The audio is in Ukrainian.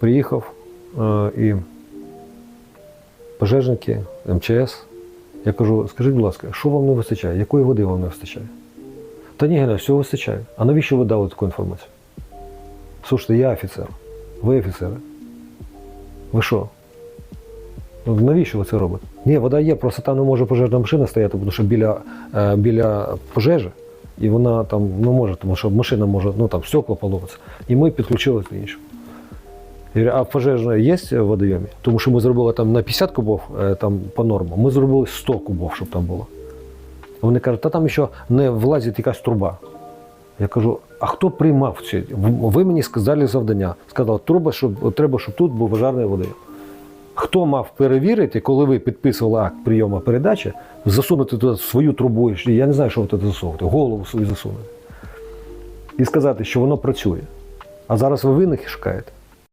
Приїхав е, і пожежники, МЧС. Я кажу, скажіть, будь ласка, що вам не вистачає? Якої води вам не вистачає? Та ні, Гене, всього вистачає. А навіщо ви дали таку інформацію? Слушайте, я офіцер. Ви офіцери. Ви що? Ну, навіщо ви це робите? Ні, вода є, просто там не може пожежна машина стояти, тому що біля, е, біля пожежі, і вона там не може, тому що машина може, ну там стекла половиться. І ми підключилися до іншого. Я говорю, а пожежна є в водойомі? Тому що ми зробили там на 50 кубов е, там, по нормам, ми зробили 100 кубов, щоб там було. Вони кажуть, та там ще не влазить якась труба. Я кажу, а хто приймав ці? Ви мені сказали завдання. Сказав, труба, щоб, треба, щоб тут був пожежний водойом. Хто мав перевірити, коли ви підписували акт прийому передачі, засунути туди свою трубу, я не знаю, що ви туди засовувати, голову свою засунути. І сказати, що воно працює. А зараз ви винних шукаєте.